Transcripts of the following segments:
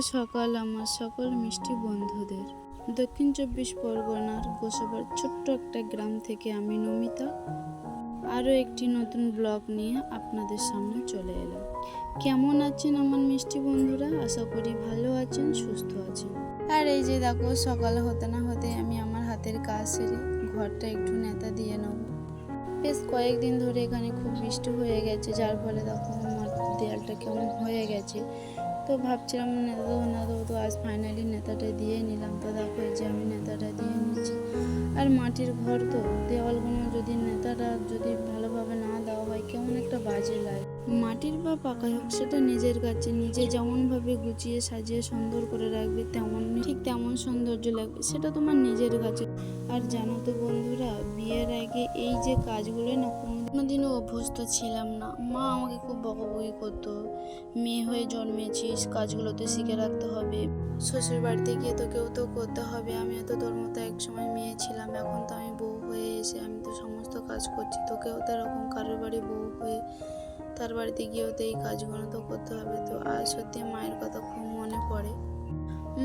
সকাল আমার সকল মিষ্টি বন্ধুদের। দক্ষিণ চব্বিশ পরগনার গোসাবার ছোট্ট একটা গ্রাম থেকে আমি নমিতা। আরও একটি নতুন ব্লগ নিয়ে আপনাদের সামনে চলে এলাম। কেমন আছেন আমার মিষ্টি বন্ধুরা? আশা করি ভালো আছেন, সুস্থ আছেন। আর এই যে দেখো, সকাল হতে না হতে আমি আমার হাতের কাজ সেরে ঘরটা একটু নেতা দিয়ে নেব। বেশ কয়েকদিন ধরে এখানে খুব বৃষ্টি হয়ে গেছে, যার ফলে দেখো আমার দেয়ালটা কেমন হয়ে গেছে। তো ভাবছিলাম নেতা দেবো না দেবো তো আজ ফাইনালি নেতাটা দিয়ে নিলাম। তো দেখো এই যে আমি নেতাটা দিয়ে নিচ্ছি। আর মাটির ঘর তো, দেওয়ালগুলো যদি নেতাটা যদি ভালোভাবে না দেওয়া হয় কেমন একটা বাজে লাগে। মাটির বা পাকা হোক, সেটা নিজের কাছে, নিজে যেমনভাবে গুছিয়ে সাজিয়ে সুন্দর করে রাখবে তেমন ঠিক তেমন সৌন্দর্য লাগবে, সেটা তোমার নিজের কাছে। আর জানো তো বন্ধুরা, বিয়ের আগে এই যে কাজগুলো না কোনোদিনও অভ্যস্ত ছিলাম না। মা আমাকে খুব বকাবকি করতো। মেয়ে হয়ে জন্মেছিস কাজগুলো তো শিখে রাখতে হবে। শ্বশুর বাড়িতে গিয়ে তোকেও তো করতে হবে। আমিও তো তোর মতো এক সময় মেয়ে ছিলাম। এখন তো আমি বউ হয়ে এসে আমি তো সমস্ত কাজ করছি। তোকেও তো এরকম কারোর বাড়ি বউ হয়ে তার বাড়িতে গিয়েও তো এই কাজগুলো তো করতে হবে। তো আর সত্যি মায়ের কথা খুব মনে পড়ে।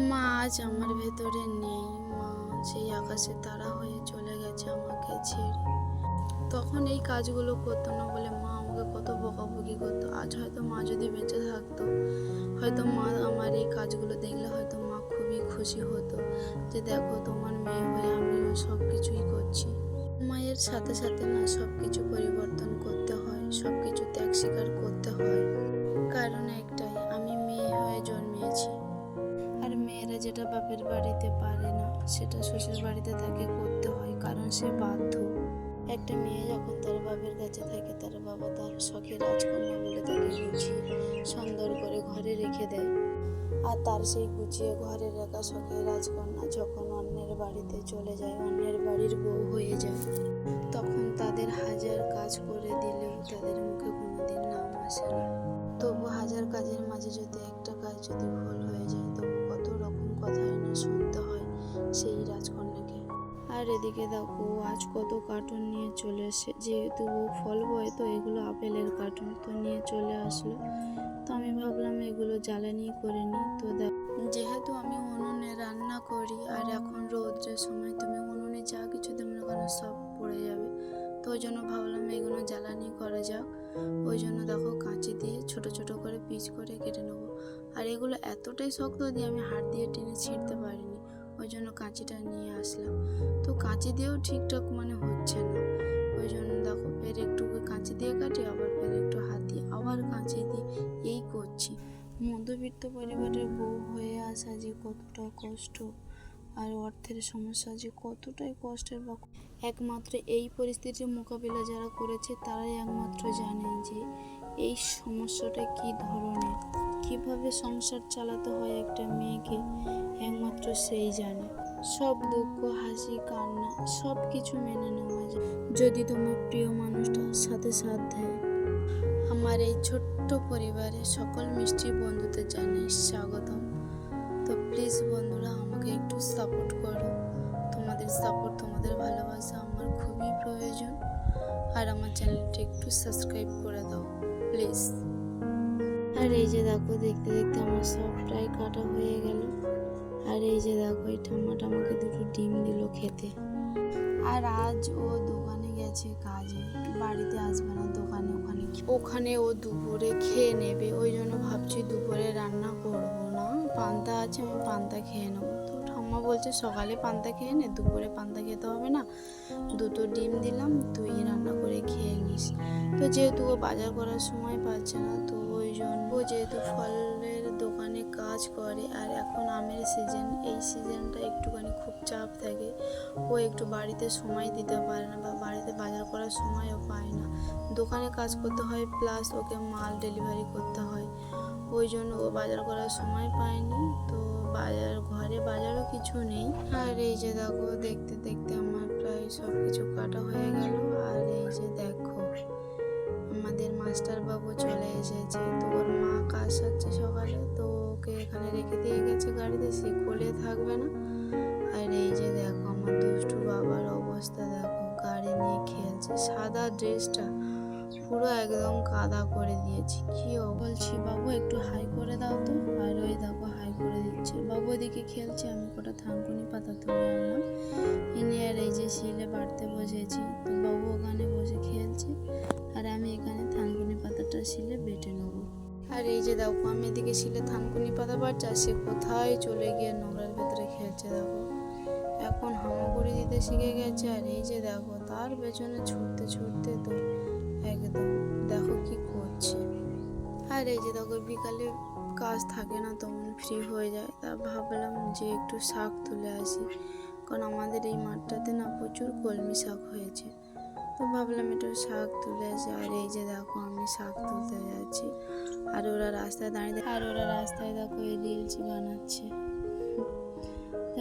মা আজ আমার ভেতরে নেই। মা সেই আকাশে তারা হয়ে চলে গেছে আমাকে ছেড়ে। তখন এই কাজগুলো করতো না বলে মা আমাকে কত বকাবকি করতো। আজ হয়তো মা যদি বেঁচে থাকতো, হয়তো মা আমার এই কাজগুলো দেখলে হয়তো মা খুবই খুশি হতো যে দেখো তোমার মেয়ে হয়ে আমিও সব কিছুই করছি। মায়ের সাথে সাথে না সব কিছু পরিবর্তন করতে হয় সব কিছু ত্যাগ স্বীকার করতে হয়। কারণ একটাই, আমি মেয়ে হয়ে জন্মিয়েছি আর মেয়েরা যেটা বাপের বাড়িতে পারে না, সেটা শ্বশুর বাড়িতে তাকে করতে হয়, কারণ সে বাধ্য। একটা মেয়ে যখন তার বাপের কাছে থাকে, তার বাবা তার শখে রাজকন্যা বলে তাকে গুছিয়ে সুন্দর করে ঘরে রেখে দেয়। আর তার সেই গুছিয়ে ঘরে রাখা শখে রাজকন্যা যখন অন্যের বাড়িতে চলে যায়, অন্যের বাড়ির বউ হয়ে যায়। তখন তাদের হাজার কাজ করে দিলেও তাদের মুখে কোনোদিন নাম আসে না। তবু হাজার কাজের মাঝে যদি একটা কাজ যদি ভুল হয়ে যায়, তবু কত রকম কথাই না শুনতে হয়, সেই রাজকন্যাকে আর এদিকে দেখো, আজ কত কার্টুন নিয়ে চলে এসে যেহেতু ও ফল বয় তো এগুলো আপেলের কার্টুন তো নিয়ে চলে আসলো। তো আমি ভাবলাম এগুলো জ্বালানি করে নিই। তো দেখ, যেহেতু আমি উনুনে রান্না করি, আর এখন রৌদ্রের সময়, তুমি উনুনে যা কিছু দেবে না কেন সব পড়ে যাবে। তো ওই জন্য ভাবলাম এগুলো জ্বালানি করা যাক। ওই জন্য দেখো কাঁচি দিয়ে ছোট ছোট করে পিচ করে কেটে নেব। আর এগুলো এতটাই শক্ত দিয়ে আমি হাত দিয়ে টেনে ছিঁড়তে পারিনি। ওই জন্য কাঁচিটা নিয়ে আসলাম। তো কাঁচি দিয়েও ঠিকঠাক মানে হচ্ছে না। ওই জন্য দেখো ফের একটু কাঁচি দিয়ে কাটি, আবার ফের একটু হাত দিয়ে আবার কাঁচি দিয়ে এই করছি। মধ্যবিত্ত পরিবারের বউ হয়ে আসা যে কতটা কষ্ট, আর অর্থের সমস্যা যে কতটাই কষ্টের বা একমাত্র এই পরিস্থিতির মোকাবিলা যারা করেছে, তারাই একমাত্র জানে যে এই সমস্যাটা কি ধরনের। কীভাবে সংসার চালাতে হয় একটা মেয়েকে, একমাত্র সেই জানে। সব দুঃখ, হাসি, কান্না সব কিছু মেনে নেওয়া যায়। যদি তোমার প্রিয় মানুষটা সাথে সাথ দেয়। আমার এই ছোট্ট পরিবারে সকল মিষ্টি বন্ধুদের জানাই স্বাগতম। তো প্লিজ বন্ধুরা, আমাকে একটু সাপোর্ট করো। তোমাদের সাপোর্ট, তোমাদের ভালোবাসা আমার খুবই প্রয়োজন। আর আমার চ্যানেলটি একটু সাবস্ক্রাইব করে দাও, প্লিজ। আর এই যে দেখো, দেখতে দেখতে আমার সব প্রায় কাটা হয়ে গেল। আর এই যে দেখো, এই ঠাম্মাটা আমাকে দুটো ডিম দিল খেতে। আর আজ ও দোকানে গেছে কাজে, বাড়িতে আসবে না দোকানে, ওখানে ওখানে ও দুপুরে খেয়ে নেবে, ওই জন্য ভাবছি দুপুরে রান্না করব না। পান্তা আছে, আমি পান্তা খেয়ে নেব। তো ঠাম্মা বলছে, সকালে পান্তা খেয়ে নে, দুপুরে পান্তা খেতে হবে না। দুটো ডিম দিলাম, তুই রান্না করে খেয়ে নিস। তো যেহেতু ও বাজার করার সময় পাচ্ছে না, তো ওই জন্য যেহেতু ফলের দোকানে কাজ করে, আর এখন আমের সিজন এই সিজনটা একটুখানি খুব চাপ থাকে। ও একটু বাড়িতে সময় দিতে পারে না বা বাড়িতে বাজার করার সময়ও পায় না। দোকানে কাজ করতে হয় প্লাস ওকে মাল ডেলিভারি করতে হয়। ওই জন্য ও বাজার করার সময় পায়নি, তো বাজার, ঘরে বাজারও কিছু নেই। আর এই যে দেখো, দেখতে দেখতে আমার প্রায় সব কিছু কাটা হয়ে গেল। আর এই যে দেখো, আমাদের মাস্টার বাবু চলে এসেছে। তো ওর মা কাজ সারছে সকালে, তো ওকে এখানে রেখে দিয়ে গেছে গাড়িতে, সে কোলে থাকবে না। আর এই যে দেখো, আমার দুষ্টু বাবার অবস্থা দেখো, গাড়ি নিয়ে খেলছে। সাদা ড্রেসটা পুরো একদম কাদা করে দিয়েছি। কি বলছি, বাবু, একটু হাই করে দাও তো। আর ওই দেখো করে দিচ্ছে। বাবু ওদিকে খেলছে, আমি কটা থানকুনি পাতা তুলে আনলাম। এনে আর এই যে শিলে বাড়তে বসেছি, তো বাবু ওখানে বসে খেলছে, আর আমি এখানে থানকুনি পাতাটা শিলে বেটে নেব। আর এই যে দেখো, আমি এদিকে শিলে থানকুনি পাতা বাড়ছে, আর সে কোথায় চলে গিয়ে নোংরার ভেতরে খেলছে দেখো। এখন হামাগুড়ি দিতে শিখে গেছে, আর এই যে দেখো, তার পেছনে ছুটতে ছুটতে তো একদম দেখো কি করছে। আর এই যে দেখো, বিকালে কাজ থাকে না, তখন ফ্রি হয়ে যায়। তা ভাবলাম যে একটু শাক তুলে আসি। কারণ আমাদের এই মাঠটাতে না প্রচুর কলমি শাক হয়েছে। তো ভাবলাম একটু শাক তুলে আসি। আর এই যে দেখো, আমি শাক তুলতে যাচ্ছি। আর ওরা রাস্তায় দাঁড়িয়ে আর ওরা রাস্তায় দেখো এই রিলস বানাচ্ছে।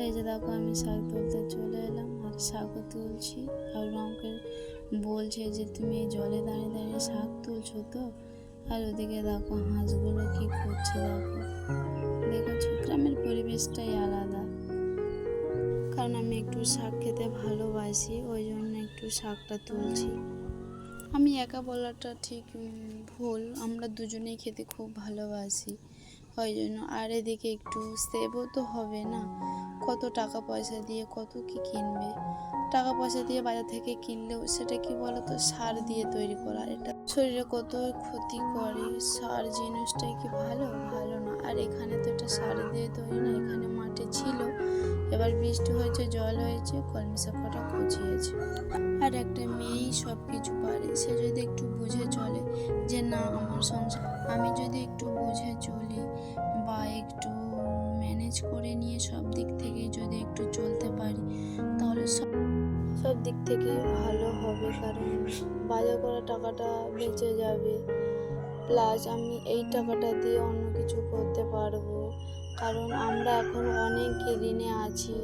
এই যে দেখো, আমি শাক তুলতে চলে এলাম। আর শাকও তুলছি। আর আমাকে বলছে যে, তুমি এই জলে দাঁড়িয়ে দাঁড়িয়ে শাক তুলছো তো? আর ওদিকে দেখো, হাঁসগুলো কি করছে দেখো। দেখো গ্রামের পরিবেশটাই আলাদা। কারণ আমি একটু শাক খেতে ভালোবাসি, ওই জন্য একটু শাকটা তুলছি। আমি একা বলাটা ঠিক ভুল। আমরা দুজনেই খেতে খুব ভালোবাসি। ওই জন্য আর এদিকে একটু সেভও তো হবে না। কত টাকা পয়সা দিয়ে কত কি কিনবে? টাকা পয়সা দিয়ে বাজার থেকে কিনলেও সেটা কি বলতো? সার দিয়ে তৈরি করা। এটা শরীরে কত ক্ষতি করে? সার জিনিসটাই কি ভালো? ভালো না। আর এখানে তো এটা সার দিয়ে তৈরি না। এখানে মাঠে ছিল। এবার বৃষ্টি হয়েছে, জল হয়েছে, কলমি শাকটা কুচিয়েছে। আর একটা মেয়েই সব কিছু পারে। সে যদি একটু বুঝে চলে যে, না, আমার সংসার আমি যদি একটু বুঝে চলি বা একটু ম্যানেজ করে নিয়ে সব দিক থেকে যদি একটু চলতে পারি, তাহলে সব সব দিক থেকে ভালো হবে, কারণ বাজার করা টাকাটা বেঁচে যাবে। প্লাস আমি এই টাকাটা দিয়ে অন্য কিছু করতে পারব। কারণ আমরা এখন অনেক ঋণে আছি।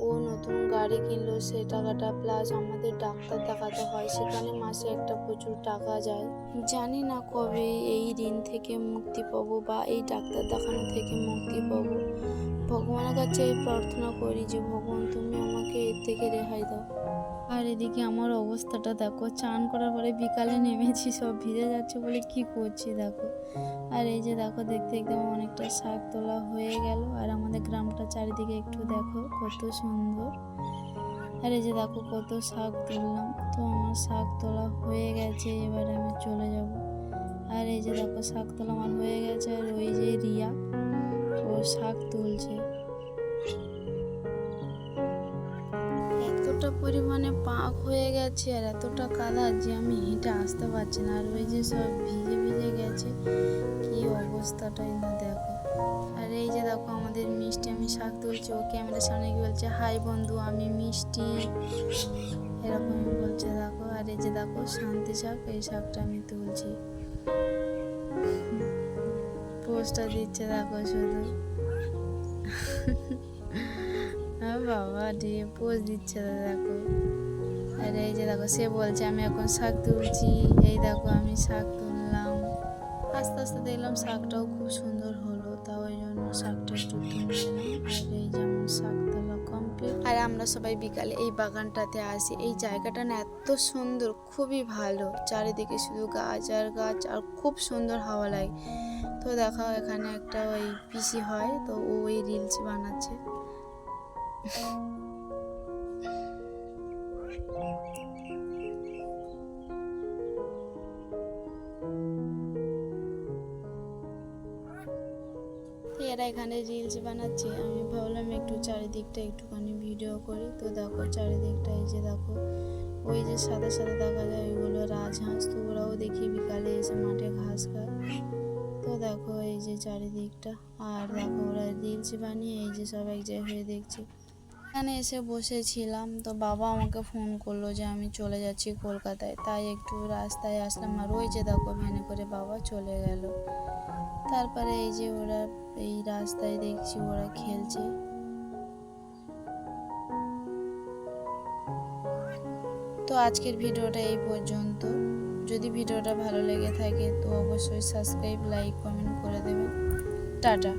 ও নতুন গাড়ি কিনলো, সে টাকাটা প্লাস আমাদের ডাক্তার দেখাতে হয়, সেখানে মাসে একটা প্রচুর টাকা যায়। জানি না কবে এই ঋণ থেকে মুক্তি পাবো বা এই ডাক্তার দেখানো থেকে মুক্তি পাবো। ভগবানের কাছে এই প্রার্থনা করি যে, ভগবান, তুমি আমাকে এর থেকে রেহাই দাও। আর এদিকে আমার অবস্থাটা দেখো, চান করার পরে বিকালে নেমেছি, সব ভিজে যাচ্ছে বলে কি করছি দেখো। আর এই যে দেখো, দেখতে আমার অনেকটা শাক তোলা হয়ে গেল, আর আমাদের গ্রামটা চারিদিকে একটু দেখো, কত সুন্দর। আর এই যে দেখো, কত শাক তুললাম, তো আমার শাক তোলা হয়ে গেছে, এবার আমি চলে যাব। আর এই যে দেখো, শাক তোলা আমার হয়ে গেছে, আর ওই যে রিয়া ও শাক তুলছে। এতটা পরিমাণে পাক হয়ে গেছে আর এতটা কাদা যে আমি হেঁটে আসতে পারছি না। আর ওই যে সব ভিজে ভিজে গেছে, কি অবস্থাটাই না দেখো। আর এই যে দেখো আমাদের মিষ্টি আমি শাক তুলছি, ও ক্যামেরার সামনে কি বলছে, হাই বন্ধু, আমি মিষ্টি। এরকমই বলছে দেখো। আর এই যে দেখো শান্তি শাক, এই শাকটা আমি তুলছি। পোস্টটা দিচ্ছে দেখো শুধু বাবা দিয়ে পোজ দিচ্ছে দেখো আর এই যে দেখো সে বলছে আমি এখন শাক তুলছি এই দেখো আমি শাক তুললাম আস্তে আস্তে দেখলাম শাকটাও খুব সুন্দর হলো তা ওই জন্য শাকটা একটু আর এই যেমন শাক তোলা কমপ্লিট আর আমরা সবাই বিকালে এই বাগানটাতে আসি এই জায়গাটা না এত সুন্দর খুবই ভালো চারিদিকে শুধু গাছ আর গাছ আর খুব সুন্দর হাওয়া লাগে তো দেখো, এখানে একটা ওই পিসি হয়, তো ও ওই রিলস বানাচ্ছে। এরা এখানে রিলস বানাচ্ছে। আমি ভাবলাম একটু চারিদিকটা একটুখানি ভিডিও করি। তো দেখো, চারিদিকটা এই যে দেখো, ওই যে সাদা সাদা দেখা যায়, ওইগুলো রাজহাঁস, তো ওরাও দেখি বিকালে এসে মাঠে ঘাস খায়। দেখো এই যে চারিদিকটা। আর দেখো ওরা রিলস বানিয়ে এই যে সব এক জায়গায় হয়ে দেখছে। এখানে এসে বসেছিলাম, তো বাবা আমাকে ফোন করল যে আমি চলে যাচ্ছি কলকাতায়। তাই একটু রাস্তায় আসলাম। আর ওই যে দেখো ভ্যানে করে বাবা চলে গেল। তারপরে এই যে ওরা এই রাস্তায় দেখছি ওরা খেলছে। তো আজকের ভিডিওটা এই পর্যন্ত। যদি ভিডিওটা ভালো লেগে থাকে তো অবশ্যই সাবস্ক্রাইব লাইক কমেন্ট করে দেবেন। টাটা।